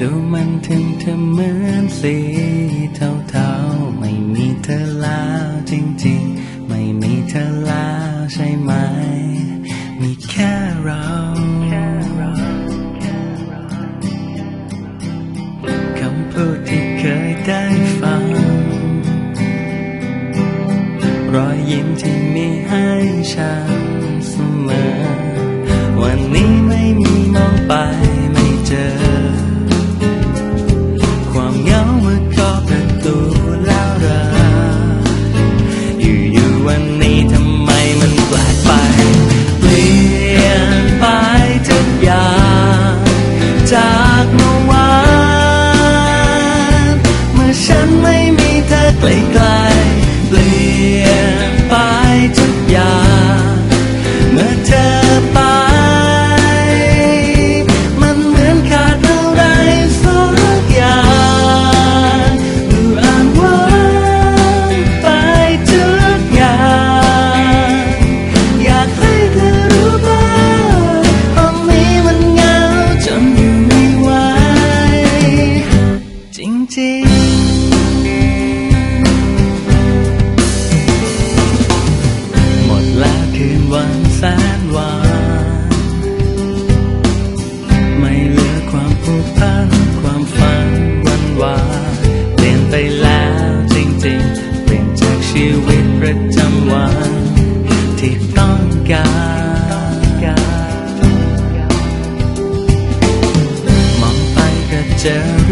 ดูมันถึงเธอเหมือนสีเทาๆ ไม่มีเธอแล้วจริงๆ ไม่มีเธอแล้วใช่ไหม มีแค่เราคำพูดที่เคยได้ฟัง รอยยิ้มที่มีให้ฉันเสมอ วันนี้ไม่มีมองไปไม่เจอ เงาเมื่อขอประตูแล้วราอยู่ๆวันนี้ทำไมมันแปลกไป เปลี่ยนไปทุกอย่างจากเมื่อวาน เมื่อฉันไม่มีเธอใกล้ วันที่ต้องการมองไปก็เจอ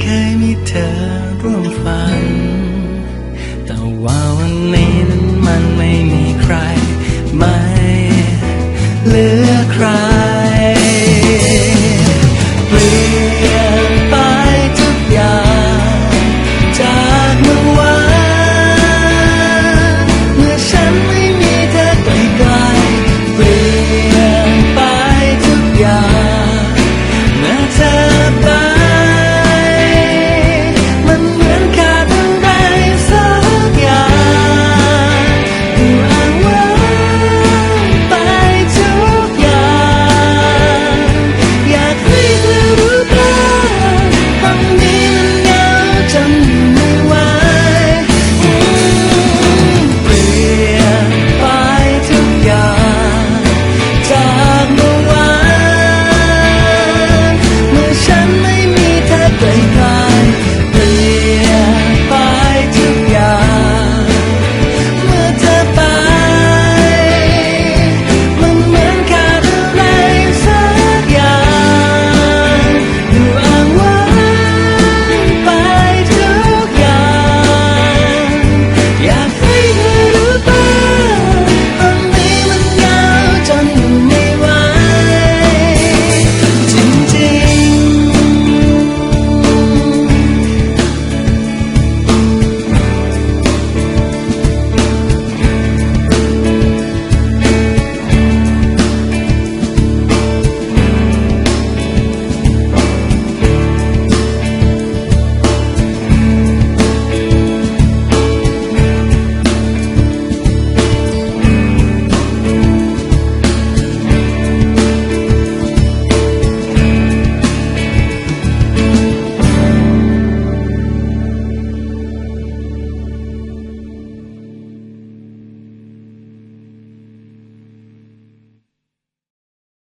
เคยมีเธอร่วมฝัน แต่ว่าวันนี้นั้นมันไม่มีใคร ไม่เหลือใคร